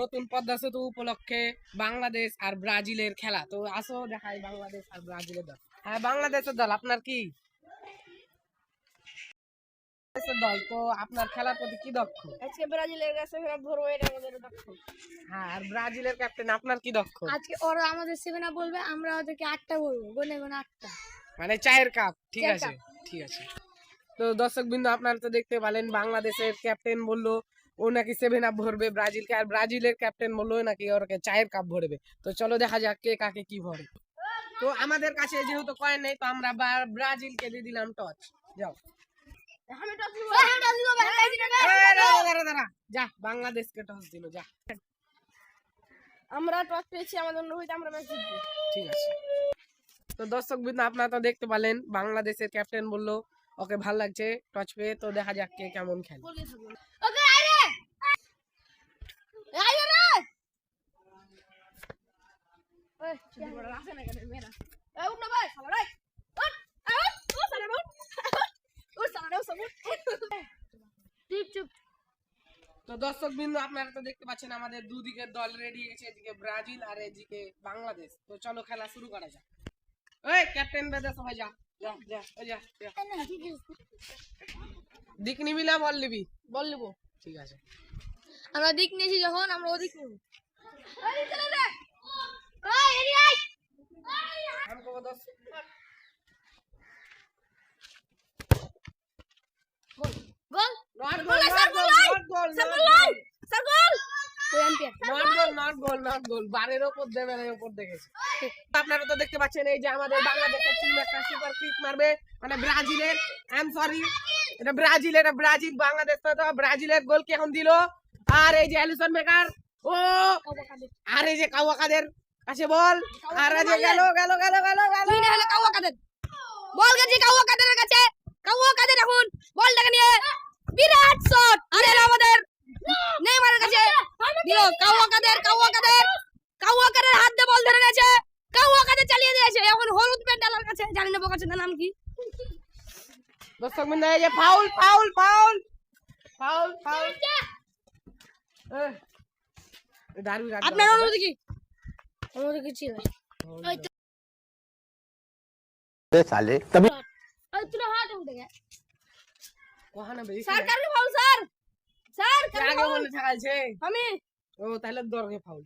নতুন পদ্মা সেতু উপলক্ষে বাংলাদেশ আর ব্রাজিলের খেলা। তো আসো দেখাই বাংলাদেশ আর ব্রাজিলের দল। হ্যাঁ বাংলাদেশের দল আপনার কি? দল তো আপনার খেলার প্রতি কি দক্ষ? আজকে ব্রাজিলের কাছে ধরবো এটা আমাদের দক্ষ। হ্যাঁ আর ব্রাজিলের ক্যাপ্টেন আপনার কি দক্ষ? আজকে ওরা আমাদের সেভেন আপ বলবে আমরা ওদেরকে আটটা বলব গুনে গুনে আটটা। মানে চায়ের কাপ ঠিক আছে ঠিক আছে। তো দর্শক বিন্দু আপনারা তো দেখতে পেলেন বাংলাদেশের ক্যাপ্টেন বলল ও নাকি সেভেন আপ ভরবে ব্রাজিলকে আর ব্রাজিলের ক্যাপ্টেন বলল নাকি ওরকে চায়ের কাপ ভরবে। তো চলো দেখা যাক কে কাকে কি ভরে। তো আমাদের কাছে যেহেতু কয়েন নেই তো আমরা ব্রাজিলকে দিয়ে দিলাম টচ যাও। যা বাংলাদেশকে টস দিল যা। আমরা টস পেয়েছি আমাদের আমরা ম্যাচ জিতবো। ঠিক আছে। তো দর্শক বিন্দু আপনারা তো দেখতে পেলেন বাংলাদেশের ক্যাপ্টেন বলল ওকে ভালো লাগছে টচ পেয়ে তো দেখা যাক কে কেমন খেলে ওকে আইরে আইরে রে ওই বড় রাসে না কেন মেরা এই উঠ না ভাই খাবার আই উঠ উঠ ও সালা উঠ ও সালা ও সালা চুপ চুপ তো দর্শক বিন্দু আপনারা তো দেখতে পাচ্ছেন আমাদের দুদিকের দল রেডি গেছে এদিকে ব্রাজিল আর এদিকে বাংলাদেশ। তো চলো খেলা শুরু করা যাক। ওই ক্যাপ্টেন বেদে সবাই যা যা যা ওই যা যা। দিক নিবি না বল নিবি? বল লিবো ঠিক আছে। আমরা দিক নিয়েছি যখন আমরা ওদিক নেব। আপনারা তো দেখতে পাচ্ছেন এই যে আমাদের বাংলাদেশের টিম একটা সুপার কিক মারবে মানে ব্রাজিলের আই সরি এটা ব্রাজিল এটা ব্রাজিল বাংলাদেশ তো ব্রাজিলের গোল কে এখন দিল আর এই যে অ্যালিসন মেকার ও আর এই যে কাওয়া কাদের কাছে বল। আর যে গেল গেল গেল গেল গেল। তুই না হলে কাওয়া কাদের? বল গেছে কাওয়া কাদের কাছে? কাওয়া কাদের এখন? বলটাকে নিয়ে। বিরাট শট! আরে আমাদের নেইমারের কাছে। দিল কাওয়া কাদের কাওয়া কাদের? কাওয়া কাদের হাত দিয়ে বল ধরে নিয়েছে। কাওয়া কাদের চালিয়ে দিয়েছে। এখন হলুদ প্যান্ডালার কাছে। জানি না বোকাচ্ছে নাম কি। দর্শক বিন্দু এই যে foul foul foul. Foul foul. দারুণ আপনার অনুমতি কি? আমাদের সালে। ওই হাত উঠে বেই ফাউল স্যার স্যার? আগে বলে আমি? ও তাহলে ফাউল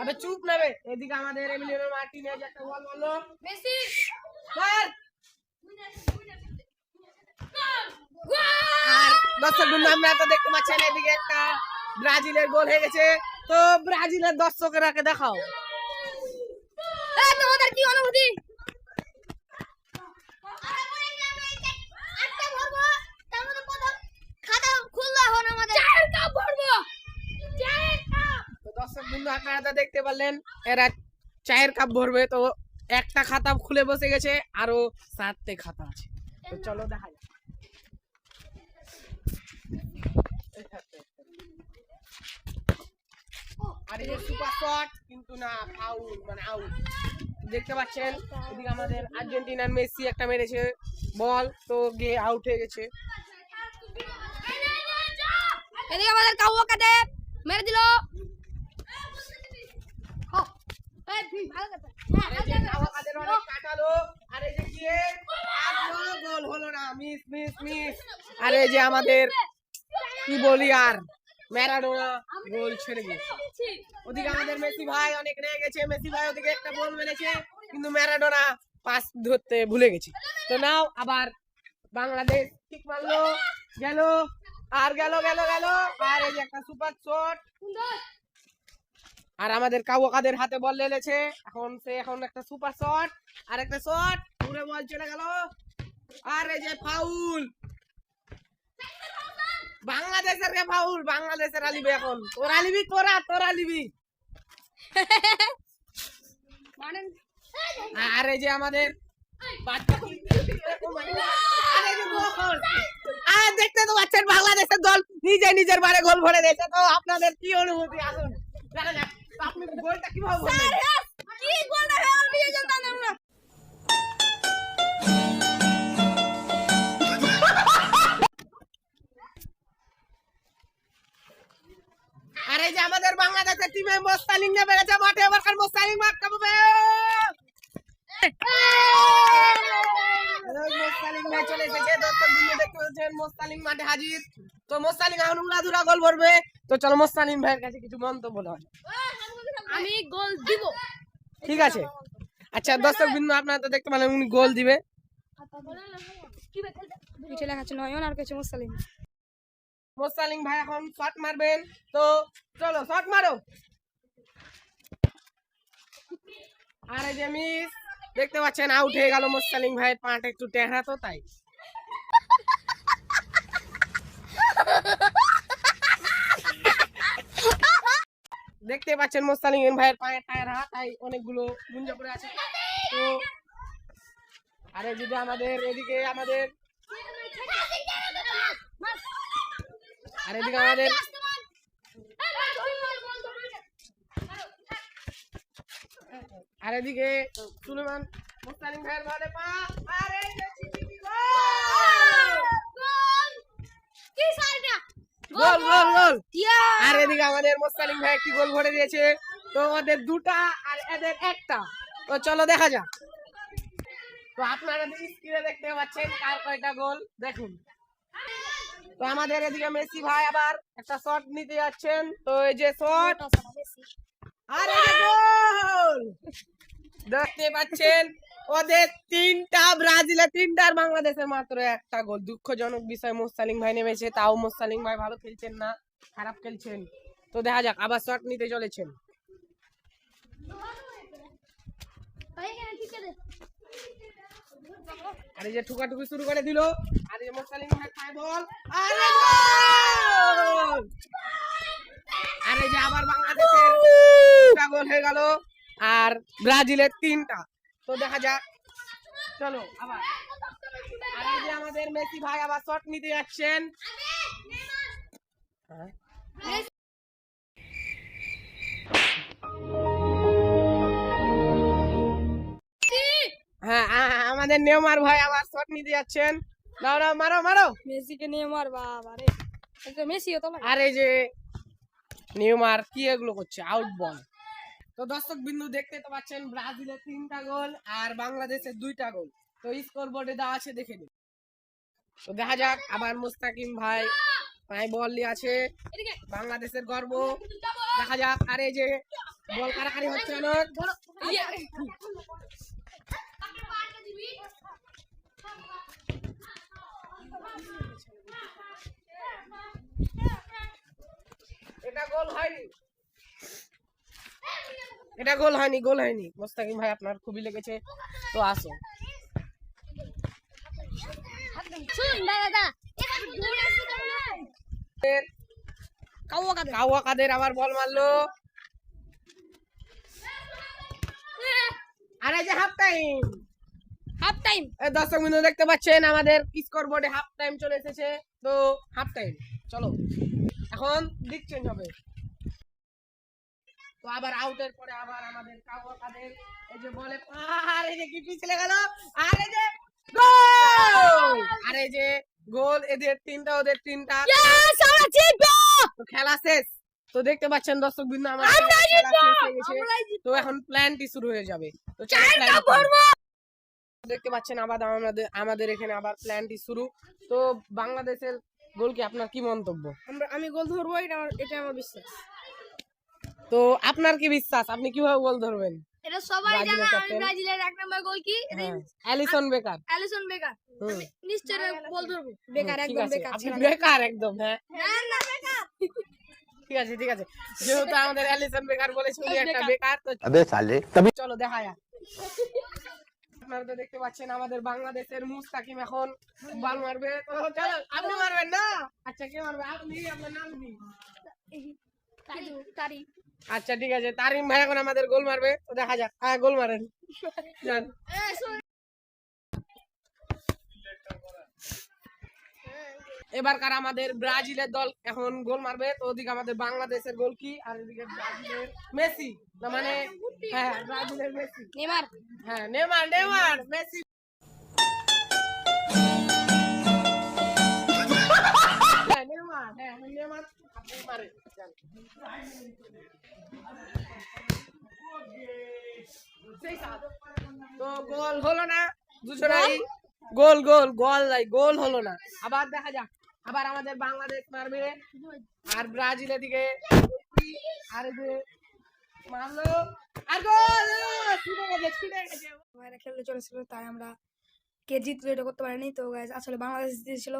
আবে চুপ না বে। এদিকে আমাদের এমিলিয়ানো মার্টিনেজ একটা বল মেসি। স্যার! তো এদিকে একটা ব্রাজিলের গোল হয়ে গেছে। তো ব্রাজিলের দর্শকেরাকে দেখাও। এই তোমাদের কি অনুভূতি? দর্শক বন্ধু আপনারা দেখতে পারলেন এরা চায়ের কাপ ভরবে তো একটা খাতা খুলে বসে গেছে আরও সাতটে খাতা আছে। তো চলো দেখা আর এই যে সুপার শট কিন্তু না ফাউল মানে আউট দেখতে পাচ্ছেন এদিকে আমাদের আর্জেন্টিনার মেসি একটা মেরেছে বল তো গিয়ে আউট হয়ে গেছে। এদিকে আমাদের কাউয়া কাটে মেরে দিল। হ্যাঁ, আর যে আমাদের কি বলি আর ম্যারাডোনা গোল ছেড়ে গেছে ওদিকে আমাদের মেসি ভাই অনেক রেগে গেছে। মেসি ভাই ওদিকে একটা বল মেরেছে কিন্তু ম্যারাডোনা পাস ধরতে ভুলে গেছে। তো নাও আবার বাংলাদেশ ঠিক মারলো গেল আর গেল গেল গেল আর এই একটা সুপার শট। আর আমাদের কাওয়াকাদের হাতে বল লেলেছে এখন সে এখন একটা সুপার শট আর একটা শট পুরো বল চলে গেল। আর এই যে ফাউল। বাংলাদেশের রে ফাউল বাংলাদেশের আলিবি এখন। তোরা লিবি তোরা তোরা লিবি মানেন? আর এই যে আমাদের আর দেখতে তো পাচ্ছেন বাংলাদেশের দল নিজে নিজের বারে গোল ভরে দিয়েছে। তো আপনাদের কি অনুভূতি? আসুন। আপনি গোলটা কীভাবে আমাদের টিমে মোস্তালিং নেমে গেছে মাঠে এবারকার মোস্তালিং মাঠ কামাবে মোস্তালিং ম্যাচ চলে এসেছে দর্শক বিন্দু দেখতে পাচ্ছেন মোস্তালিং মাঠে হাজির। তো মোস্তালিং এখন উড়াধুরা গোল ভরবে। তো চলো মোস্তালিং ভাইয়ের কাছে কিছু মন্তব্য নয় আমি গোল দিব। ঠিক আছে। আচ্ছা দর্শক বিন্দু আপনারা তো দেখতে পেলেন উনি গোল দিবে। পিঠে লেখা আছে নয়ন আর কিছু মুসলিম মোস্তালিং ভাই এখন শট মারবেন। তো চলো শট মারো। আর যে মিস দেখতে পাচ্ছেন আউট হয়ে গেল মোস্তালিং ভাইয়ের পাটা একটু টেহরা তো, তাই। দেখতে পাচ্ছেন মোস্তালিং ভাইয়ের পায়ে টায়ার হাত, তাই অনেকগুলো গুঞ্জা পড়ে আছে। তো, আরে যদি আমাদের, এদিকে আমাদের আর এদিকে আমাদের আর এদিকে সুলেমান মুস্তালিম ভাইয়ের বলে পা। আরে, গোল আর এদিকে আমাদের মুস্তালিম ভাই একটি গোল ভরে দিয়েছে। তো ওদের দুটা আর এদের একটা। তো চলো দেখা যাক। তো আপনারা স্ক্রিনে দেখতে পাচ্ছেন কার কয়টা গোল, দেখুন। তো আমাদের এদিকে মেসি ভাই আবার একটা শট নিতে যাচ্ছেন। তো এই যে শট আর গোল! দেখতে পাচ্ছেন, ওদের তিনটা, ব্রাজিলের তিনটা বাংলাদেশের মাত্র একটা গোল। দুঃখজনক বিষয় মোস্তালিং ভাই নেমেছে, তাও মোস্তালিং ভাই ভালো খেলছেন না, খারাপ খেলছেন। তো দেখা যাক, আবার শট নিতে চলেছেন। আরে যে ঠুকাঠুকি শুরু করে দিল। আর মোস্তালিং ভাই বল। আরে আর এই যে আবার বাংলাদেশের গোল হয়ে গেল আর ব্রাজিলের তিনটা। তো দেখা যাক। চলো আবার। আর এই যে আমাদের মেসি ভাই আবার শট নিতে যাচ্ছেন। হ্যাঁ। হ্যাঁ আমাদের নেমার ভাই আবার শট নিতে যাচ্ছেন। দাও দাও মারো মারো। মেসিকে নিয়ে মার বাবা রে। এই তো মেসিও তো লাগে আর যে নিউমার কি এগুলো করছে? আউট বল তো দর্শক বিন্দু দেখতে তো পাচ্ছেন ব্রাজিলের তিনটা গোল আর বাংলাদেশের দুইটা গোল। তো স্কোর বোর্ডে দেওয়া আছে দেখে নিন। তো দেখা যাক আবার মুস্তাকিম ভাই পায়ে বল নিয়ে আছে। বাংলাদেশের গর্ব। দেখা যাক আর যে বল কারাকারি হচ্ছে অনেক ইয়ে। এটা গোল হয়নি এটা গোল হয়নি গোল হয়নি মোস্তাকিম ভাই আপনার খুবই লেগেছে। তো আসো। কাদের? কাওয়া কাদের? আবার বল মারলো। আর এই যে হাফ টাইম হাফ টাইম দর্শক বিন্দু দেখতে পাচ্ছেন আমাদের স্কোর বোর্ডে হাফ টাইম চলে এসেছে। তো হাফ টাইম চলো। এখন দিক চেঞ্জ হবে। তো আবার আউটের পরে আবার আমাদের কাদের এই যে বলে আর এই যে কি পিছলে গেল? আর এই যে গোল! আর এই যে গোল এদের তিনটা ওদের তিনটা। ইয়েস আমরা জিতবো! তো খেলা শেষ। তো দেখতে পাচ্ছেন দর্শক বিন্দু গেছে। তো এখন প্ল্যানটি শুরু হয়ে যাবে। তো দেখতে পাচ্ছেন আবার আমাদের আমাদের এখানে আবার প্ল্যানটি শুরু। তো বাংলাদেশের গোল কি আপনার কি মন্তব্য? আমরা আমি গোল ধরবো এটা আমার এটা আমার বিশ্বাস। তো আপনার কি বিশ্বাস? আপনি কীভাবে গোল ধরবেন? এটা সবাই আমি ব্রাজিলের এক গোল কি হ্যাঁ, অ্যালিসন বেকার। Alisson Becker. নিশ্চয় গোল ধরবো। বেকার একদম বেকার বেকার একদম। হ্যাঁ। না ঠিক আছে ঠিক আছে। যেহেতু আমাদের অ্যালিসন বেকার বলে একটা বেকার। চলো আপনারা তো দেখতে পাচ্ছেন আমাদের বাংলাদেশের মুস্তাকিম এখন মারবে। আপনি মারবেন না? আচ্ছা মারবে? আপনি আচ্ছা ঠিক আছে। তারিম ভাই এখন আমাদের গোল মারবে। তো দেখা যাক। হ্যাঁ গোল মারেন। যান। এবারকার আমাদের ব্রাজিলের দল এখন গোল মারবে? তো ওদিকে আমাদের বাংলাদেশের গোল কি? আর এদিকে ব্রাজিলের মেসি। মানে হ্যাঁ ব্রাজিলের মেসি। নেমার হ্যাঁ নেমার নেমার মেসি তো গোল হলো না দুজনাই গোল গোল গোল নাই, গোল হলো না। আবার দেখা যাক। আবার আমাদের বাংলাদেশ মারবে। আর ব্রাজিল এদিকে আর মারলো। আর গোল! ভাইরা খেলতে চলেছিল, তাই আমরা কে জিতলো এটা করতে পারিনি। তো আসলে বাংলাদেশ জিতেছিল।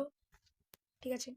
ঠিক আছে।